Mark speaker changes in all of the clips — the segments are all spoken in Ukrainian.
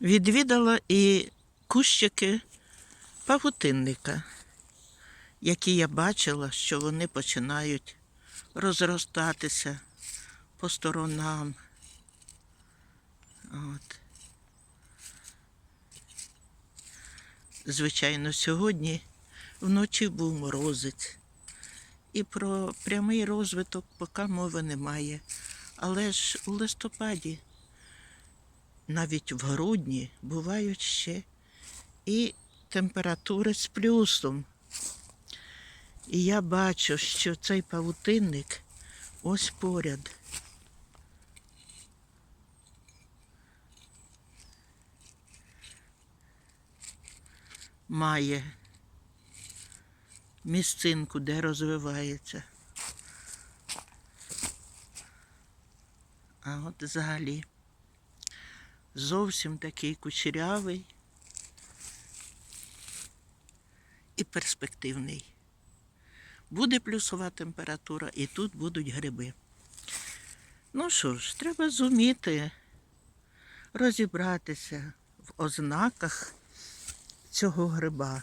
Speaker 1: Відвідала і кущики павутинника, які я бачила, що вони починають розростатися по сторонам. От. Звичайно, сьогодні вночі був морозець. І про прямий розвиток поки мови немає. Але ж у листопаді, навіть в грудні, бувають ще і температури з плюсом. І я бачу, що цей павутинник ось поряд. Має місцинку, де розвивається. А от взагалі зовсім такий кучерявий і перспективний. Буде плюсова температура, і тут будуть гриби. Ну що ж, треба зуміти розібратися в ознаках цього гриба,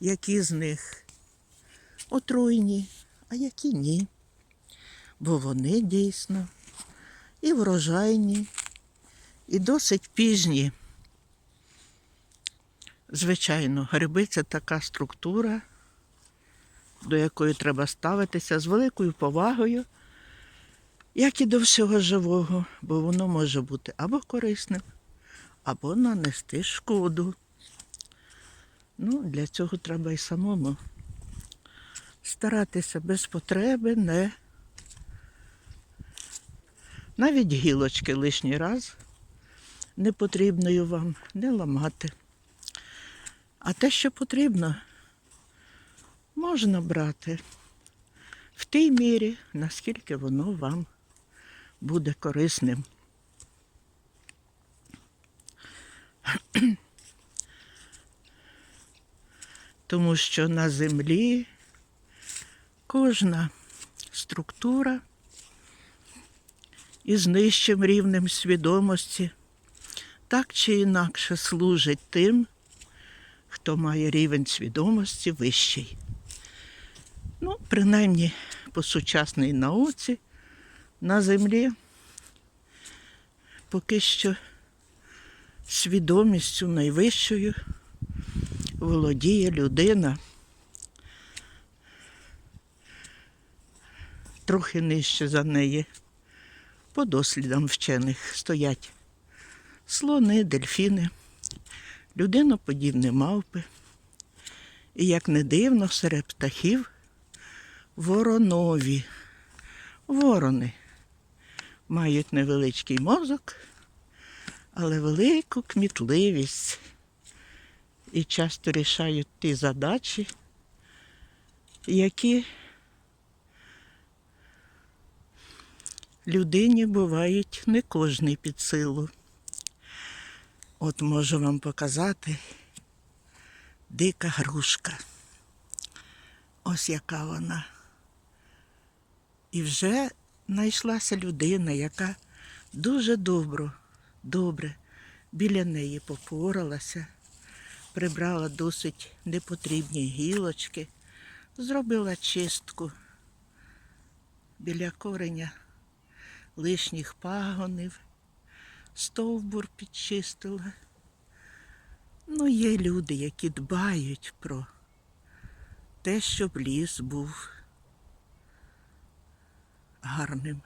Speaker 1: які з них отруйні, а які ні. Бо вони дійсно і врожайні, і досить пізні. Звичайно, гриби це така структура, до якої треба ставитися з великою повагою, як і до всього живого, бо воно може бути або корисним, або нанести шкоду. Ну, для цього треба і самому старатися без потреби не навіть гілочки лишній раз не потрібною вам не ламати. А те, що потрібно, можна брати в тій мірі, наскільки воно вам буде корисним. Тому що на землі кожна структура із нижчим рівнем свідомості так чи інакше служить тим, хто має рівень свідомості вищий. Ну, принаймні по сучасній науці на землі поки що свідомістю найвищою володіє людина. Трохи нижче за неї. По дослідам вчених стоять слони, дельфіни, людиноподібні мавпи. І як не дивно, серед птахів воронові. Ворони мають невеличкий мозок, але велику кмітливість і часто рішають ті задачі, які людині бувають не кожний під силу. От можу вам показати дика грушка. Ось яка вона. І вже знайшлася людина, яка дуже добро, добре біля неї попоралася, прибрала досить непотрібні гілочки, зробила чистку біля кореня лишніх пагонів, стовбур підчистила. Ну, є люди, які дбають про те, щоб ліс був гарним.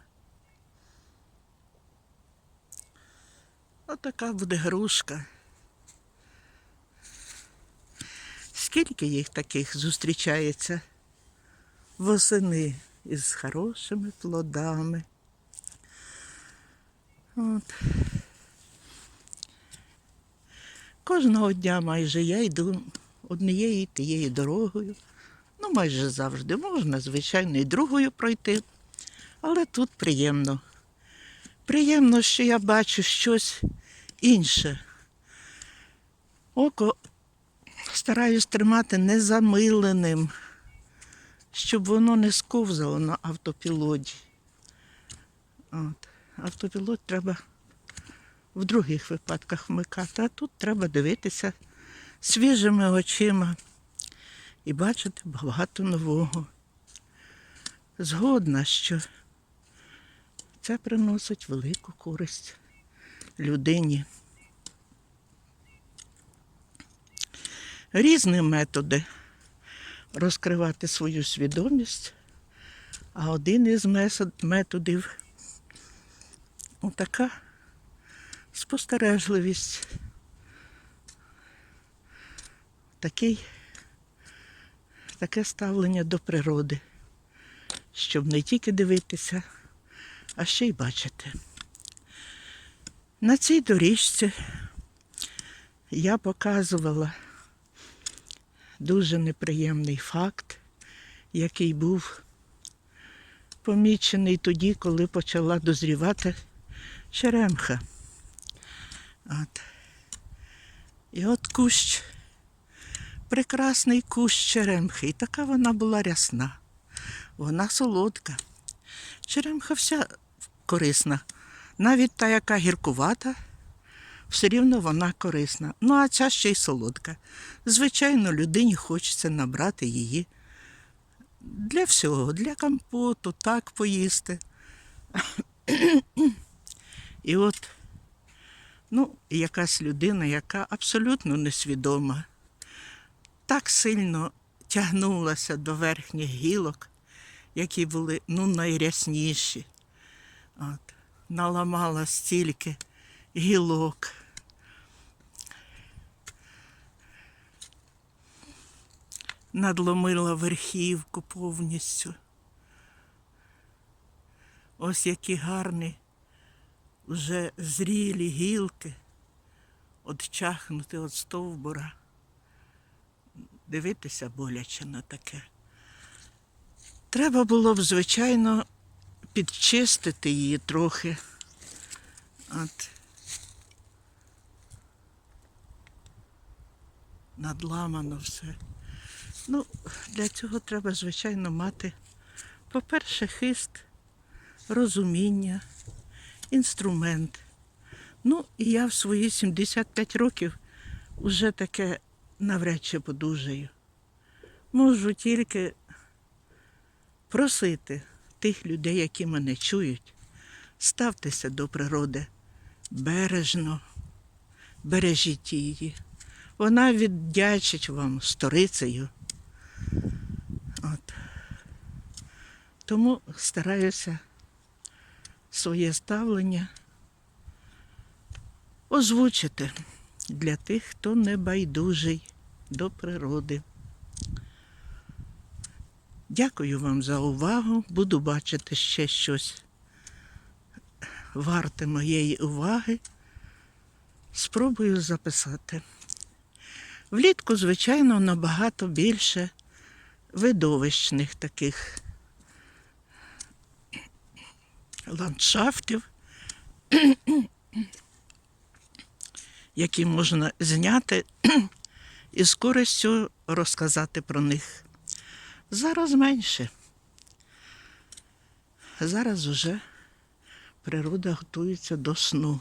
Speaker 1: Отака буде грушка. Скільки їх таких зустрічається восени із хорошими плодами. От. Кожного дня майже я йду однією тією дорогою. Ну, майже завжди можна, звичайно, і другою пройти. Але тут приємно. Приємно, що я бачу щось інше. Око стараюсь тримати незамиленим, щоб воно не сковзало на автопілоті. От. Автопілот треба в других випадках вмикати. А тут треба дивитися свіжими очима і бачити багато нового. Згодна, що це приносить велику користь людині. Різні методи розкривати свою свідомість, а один із методів така спостережливість, такий, таке ставлення до природи, щоб не тільки дивитися, а ще й бачити. На цій доріжці я показувала дуже неприємний факт, який був помічений тоді, коли почала дозрівати черемха. От. І от кущ, прекрасний кущ черемхи. І така вона була рясна. Вона солодка. Черемха вся корисна. Навіть та, яка гіркувата, все рівно вона корисна. Ну, а ця ще й солодка. Звичайно, людині хочеться набрати її для всього, для компоту, так поїсти. І от, ну, якась людина, яка абсолютно несвідома, так сильно тягнулася до верхніх гілок, які були ну, найрясніші. От, наламала стільки гілок. Надломила верхівку повністю. Ось які гарні вже зрілі гілки отчахнути від стовбура. Дивитися боляче на таке. Треба було б, звичайно, підчистити її трохи. От. Надламано все. Ну, для цього треба, звичайно, мати, по-перше, хист, розуміння, інструмент. Ну, і я в свої 75 років вже таке навряд чи подужаю. Можу тільки просити тих людей, які мене чують, ставтеся до природи бережно, бережіть її. Вона віддячить вам сторицею. От. Тому стараюся своє ставлення озвучити для тих, хто не байдужий до природи. Дякую вам за увагу. Буду бачити ще щось варте моєї уваги. Спробую записати. Влітку, звичайно, набагато більше видовищних таких ландшафтів, які можна зняти і з користю розказати про них. Зараз менше. Зараз уже природа готується до сну.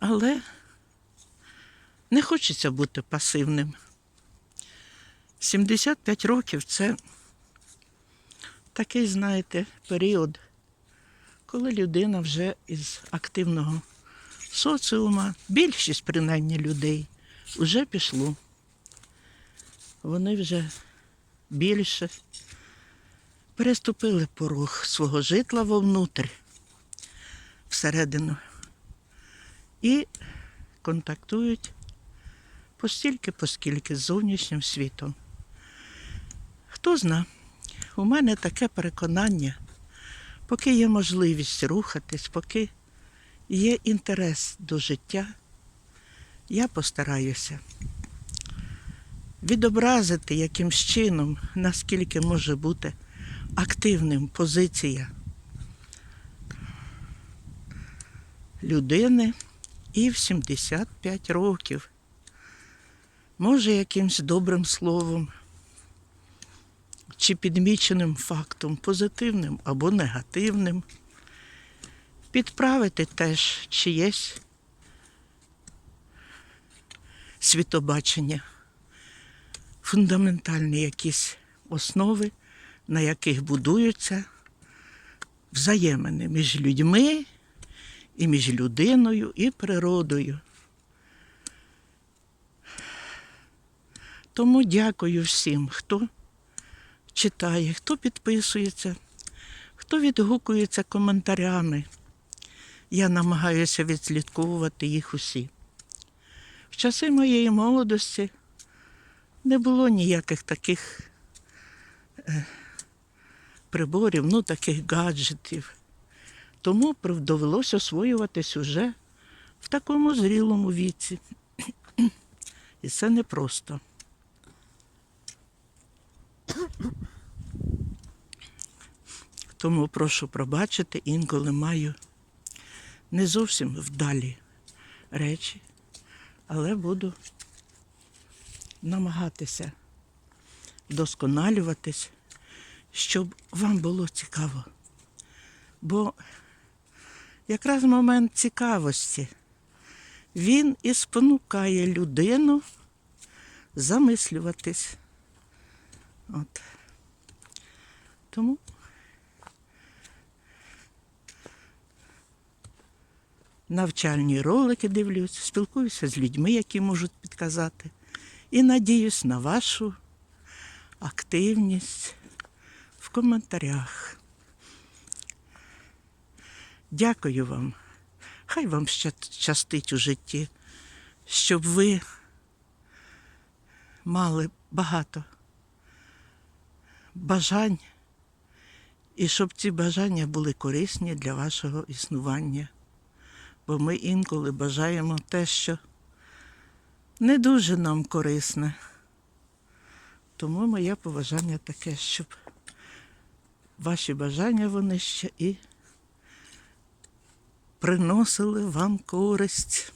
Speaker 1: Але не хочеться бути пасивним. 75 років це такий, знаєте, період, коли людина вже із активного соціума, більшість принаймні людей, вже пішло. Вони вже більше переступили порог свого житла вовнутрь, всередину і контактують постільки, поскільки з зовнішнім світом. Хто зна, у мене таке переконання, поки є можливість рухатись, поки є інтерес до життя, я постараюся відобразити якимсь чином, наскільки може бути активним позиція людини і в 75 років. Може, якимсь добрим словом чи підміченим фактом, позитивним або негативним. Підправити теж чиєсь світобачення, фундаментальні якісь основи, на яких будуються взаємини між людьми і між людиною і природою. Тому дякую всім, хто читає, хто підписується, хто відгукується коментарями. Я намагаюся відслідковувати їх усі. В часи моєї молодості не було ніяких таких е, приборів, ну таких гаджетів. Тому довелося освоюватись уже в такому зрілому віці. І це непросто. Тому прошу пробачити, інколи маю не зовсім вдалі речі, але буду намагатися вдосконалюватись, щоб вам було цікаво. Бо якраз момент цікавості він і спонукає людину замислюватись. От. Тому навчальні ролики дивлюсь, спілкуюся з людьми, які можуть підказати. І надіюсь на вашу активність в коментарях. Дякую вам. Хай вам щастить у житті, щоб ви мали багато бажань, і щоб ці бажання були корисні для вашого існування. Бо ми інколи бажаємо те, що не дуже нам корисне. Тому моє побажання таке, щоб ваші бажання вони ще і приносили вам користь.